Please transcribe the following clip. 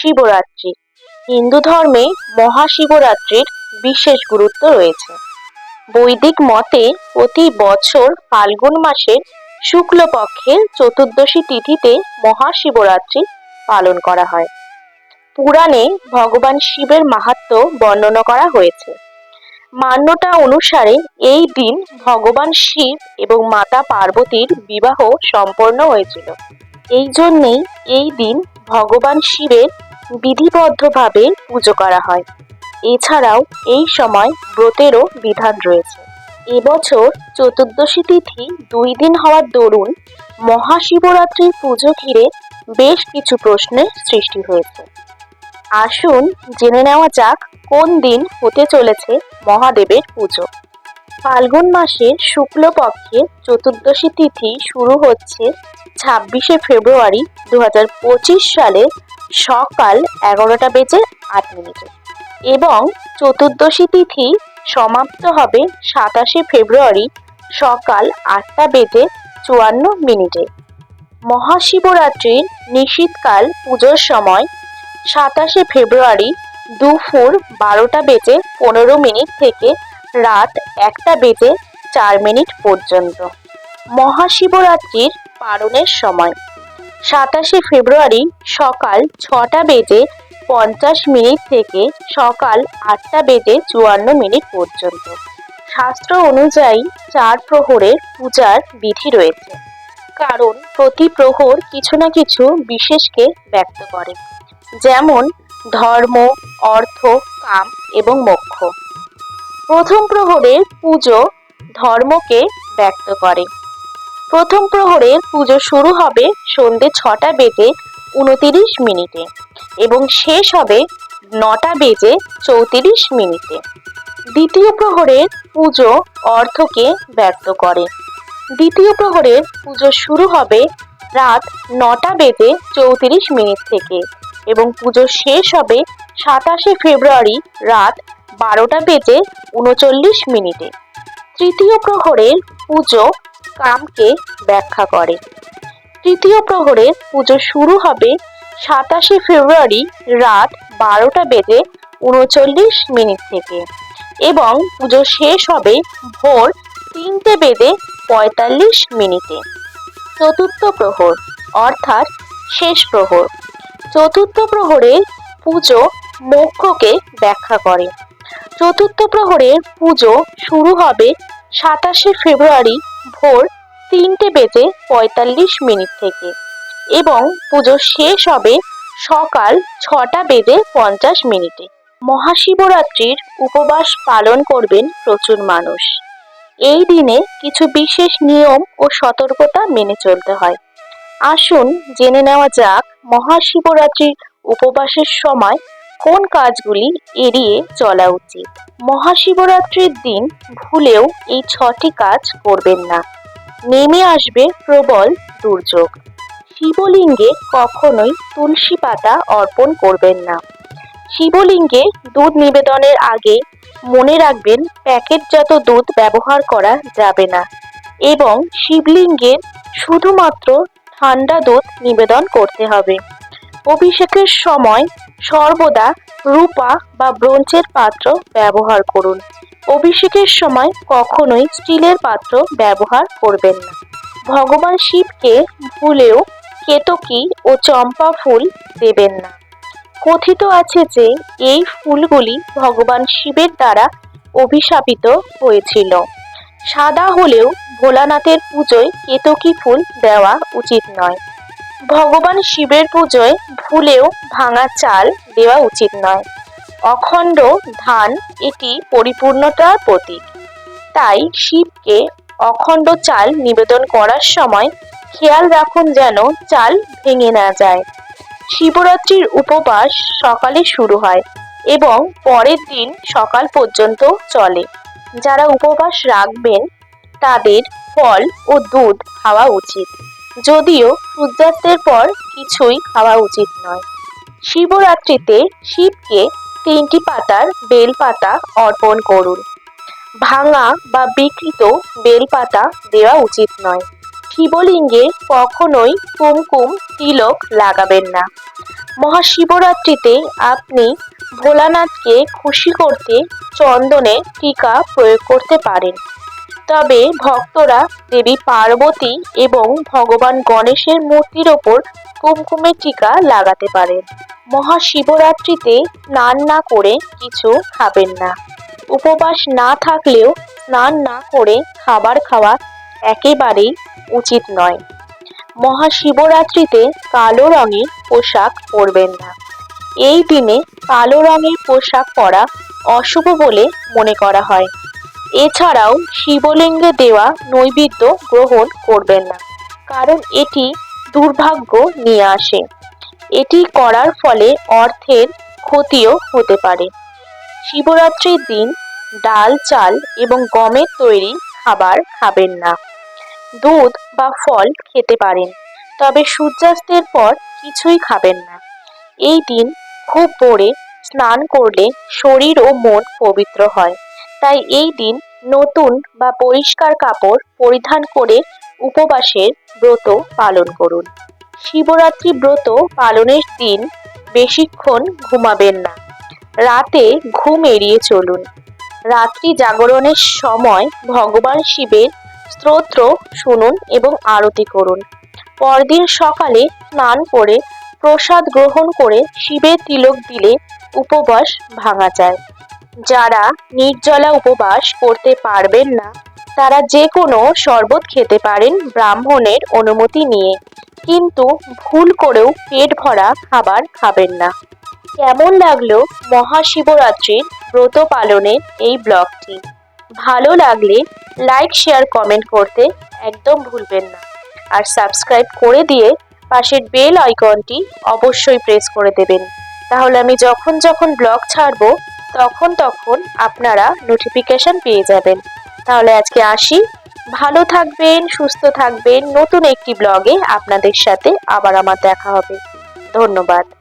শিবরাত্রি। হিন্দু ধর্মে মহাশিবরাত্রির বিশেষ গুরুত্ব রয়েছে। বৈদিক মতে প্রতি বছর ফাল্গুন মাসের শুক্লপক্ষের চতুর্দশী তিথিতে মহাশিবরাত্রি পালন করা হয়। পুরাণে ভগবান শিবের মাহাত্ম্য বর্ণনা করা হয়েছে। মান্যতা অনুসারে এই দিন ভগবান শিব এবং মাতা পার্বতীর বিবাহ সম্পন্ন হয়েছিল। এই জন্যেই এই দিন ভগবান শিবের বিধিবদ্ধভাবে পুজো করা হয়। এছাড়াও এই সময় ব্রতেরও বিধান রয়েছে। এবছর চতুর্দশী তিথি দুই দিন হওয়ার দরুন মহাশিবরাত্রির পুজো ঘিরে বেশ কিছু প্রশ্নের সৃষ্টি হয়েছে। আসুন জেনে নেওয়া যাক কোন দিন হতে চলেছে মহাদেবের পুজো। ফাল্গুন মাসের শুক্লপক্ষে চতুর্দশী তিথি শুরু হচ্ছে ছাব্বিশে ফেব্রুয়ারি দু হাজার পঁচিশ সালে সকাল এগারোটা বেজে আট মিনিটে। এবং চতুর্দশী তিথি সমাপ্ত হবে সাতাশে ফেব্রুয়ারি সকাল আটটা বেজে চুয়ান্ন মিনিটে। মহাশিবরাত্রির নিশীতকাল পুজোর সময় সাতাশে ফেব্রুয়ারি দুপুর বারোটা বেজে পনেরো মিনিট থেকে রাত একটা বেজে চার মিনিট পর্যন্ত। মহাশিবরাত্রির পালনের সময় সাতাশে ফেব্রুয়ারি সকাল ছটা বেজে পঞ্চাশ মিনিট থেকে সকাল আটটা বেজে চুয়ান্ন মিনিট পর্যন্ত। শাস্ত্র অনুযায়ী চার প্রহরের পূজার বিধি রয়েছে। কারণ প্রতি প্রহর কিছু না কিছু বিশেষকে ব্যক্ত করে। যেমন ধর্ম, অর্থ, কাম এবং মোক্ষ। প্রথম প্রহরের পুজো ধর্মকে ব্যক্ত করে। প্রথম প্রহরের পুজো শুরু হবে সন্ধে ছটা বেজে উনতিরিশ মিনিটে এবং শেষ হবে নটা বেজে চৌত্রিশ মিনিটে। দ্বিতীয় প্রহরের পুজো অর্থকে ব্যক্ত করে। দ্বিতীয় প্রহরের পুজো শুরু হবে রাত নটা বেজে চৌত্রিশ মিনিট থেকে এবং পুজো শেষ হবে সাতাশে ফেব্রুয়ারি রাত বারোটা বেজে উনচল্লিশ মিনিটে। তৃতীয় প্রহরের পুজো কামকে ব্যাখ্যা করে। তৃতীয় প্রহরের পুজো শুরু হবে সাতাশে ফেব্রুয়ারি রাত বারোটা বেজে উনচল্লিশ মিনিট থেকে এবং পুজো শেষ হবে ভোর তিনটে বেজে পঁয়তাল্লিশ মিনিটে। চতুর্থ প্রহর, অর্থাৎ শেষ প্রহর। চতুর্থ প্রহরের পুজো মোক্ষকে ব্যাখ্যা করে। চতুর্থ প্রহরের পুজো শুরু হবে সাতাশে ফেব্রুয়ারি ভোর তিনটে বেজে পঁয়তাল্লিশ মিনিট থেকে এবং পুজো শেষ হবে সকাল ছটা বেজে পঞ্চাশ মিনিটে। মহাশিবরাত্রির উপবাস পালন করবেন প্রচুর মানুষ। এই দিনে কিছু বিশেষ নিয়ম ও সতর্কতা মেনে চলতে হয়। আসুন জেনে নেওয়া যাক মহাশিবরাত্রির উপবাসের সময় কোন কাজগুলি এড়িয়ে চলা উচিত? মহাশিবরাত্রির দিন ভুলেও এই ছটি কাজ করবেন না। নেমে আসবে প্রবল দুর্যোগ। শিবলিঙ্গে কখনোই তুলসী পাতা অর্পণ করবেন না। শিবলিঙ্গে দুধ নিবেদনের আগে মনে রাখবেন, প্যাকেটজাত দুধ ব্যবহার করা যাবে না এবং শিবলিঙ্গের শুধুমাত্র ঠান্ডা দুধ নিবেদন করতে হবে। অভিষেকের সময় সর্বদা রূপা বা ব্রোঞ্জের পাত্র ব্যবহার করুন। অভিষেকের সময় কখনোই স্টিলের পাত্র ব্যবহার করবেন না। ভগবান শিবকে ভুলেও কেতকী ও চম্পা ফুল দেবেন না। কথিত আছে যে, এই ফুলগুলি ভগবান শিবের দ্বারা অভিশাপিত হয়েছিল। সাদা হলেও ভোলানাথের পুজোয় কেতকী ফুল দেওয়া উচিত নয়। ভগবান শিবের পুজোয় ভুলেও ভাঙা চাল দেওয়া উচিত নয়। অখণ্ড ধান এটি পরিপূর্ণতার প্রতীক। তাই শিবকে অখণ্ড চাল নিবেদন করার সময় খেয়াল রাখুন যেন চাল ভেঙে না যায়। শিবরাত্রির উপবাস সকালে শুরু হয় এবং পরের দিন সকাল পর্যন্ত চলে। যারা উপবাস রাখবেন, তাদের ফল ও দুধ খাওয়া উচিত। যদিও সূর্যাস্তের পর কিছুই খাওয়া উচিত নয়। শিবরাত্রিতে শিবকে তিনটি পাতার বেলপাতা অর্পণ করুন। ভাঙা বা বিকৃত বেলপাতা দেওয়া উচিত নয়। শিবলিঙ্গে কখনোই কুমকুম তিলক লাগাবেন না। মহাশিবরাত্রিতে আপনি ভোলানাথকে খুশি করতে চন্দনে টিকা প্রয়োগ করতে পারেন। তবে ভক্তরা দেবী পার্বতী এবং ভগবান গণেশের মূর্তির ওপর কুমকুমের টিকা লাগাতে পারেন মহাশিবরাত্রিতে স্নান না করে কিছু খাবেন না। উপবাস না থাকলেও স্নান না করে খাবার খাওয়া একেবারেই উচিত নয়। মহাশিবরাত্রিতে কালো রঙের পোশাক পরবেন না। এই দিনে কালো রঙের পোশাক পরা অশুভ বলে মনে করা হয়। এছাড়াও শিবলিঙ্গে দেওয়া নৈবেদ্য গ্রহণ করবেন না, কারণ এটি দুর্ভাগ্য নিয়ে আসে। এটি করার ফলে অর্থের ক্ষতিও হতে পারে। শিবরাত্রির দিন ডাল, চাল এবং গমের তৈরি খাবার খাবেন না। দুধ বা ফল খেতে পারেন, তবে সূর্যাস্তের পর কিছুই খাবেন না। এই দিন খুব ভোরে স্নান করলে শরীর ও মন পবিত্র হয়। তাই এই দিন নতুন বা পরিষ্কার কাপড় পরিধান করে উপবাসের ব্রত পালন করুন। শিবরাত্রি ব্রত পালনের দিন বেশিক্ষণ ঘুমাবেন না। রাতে ঘুম এড়িয়ে চলুন। রাত্রি জাগরণের সময় ভগবান শিবের স্তোত্র শুনুন এবং আরতি করুন। পরদিন সকালে স্নান করে প্রসাদ গ্রহণ করে শিবের তিলক দিলে উপবাস ভাঙা যায়। যারা নির্জলা উপবাস করতে পারবেন না, তারা যে কোনো শরবত খেতে পারেন ব্রাহ্মণের অনুমতি নিয়ে। কিন্তু ভুল করেও পেট ভরা খাবার খাবেন না। কেমন লাগল মহাশিবরাত্রির ব্রত পালনের এই ব্লগটি? ভালো লাগলে লাইক, শেয়ার, কমেন্ট করতে একদম ভুলবেন না। আর সাবস্ক্রাইব করে দিয়ে পাশের বেল আইকনটি অবশ্যই প্রেস করে দেবেন। তাহলে আমি যখন যখন ব্লগ ছাড়বো তখন তখন আপনারা নোটিফিকেশন পেয়ে যাবেন। তাহলে আজকে আসি। ভালো থাকবেন, সুস্থ থাকবেন। নতুন একটি ব্লগে আপনাদের সাথে আবার আমার দেখা হবে। ধন্যবাদ।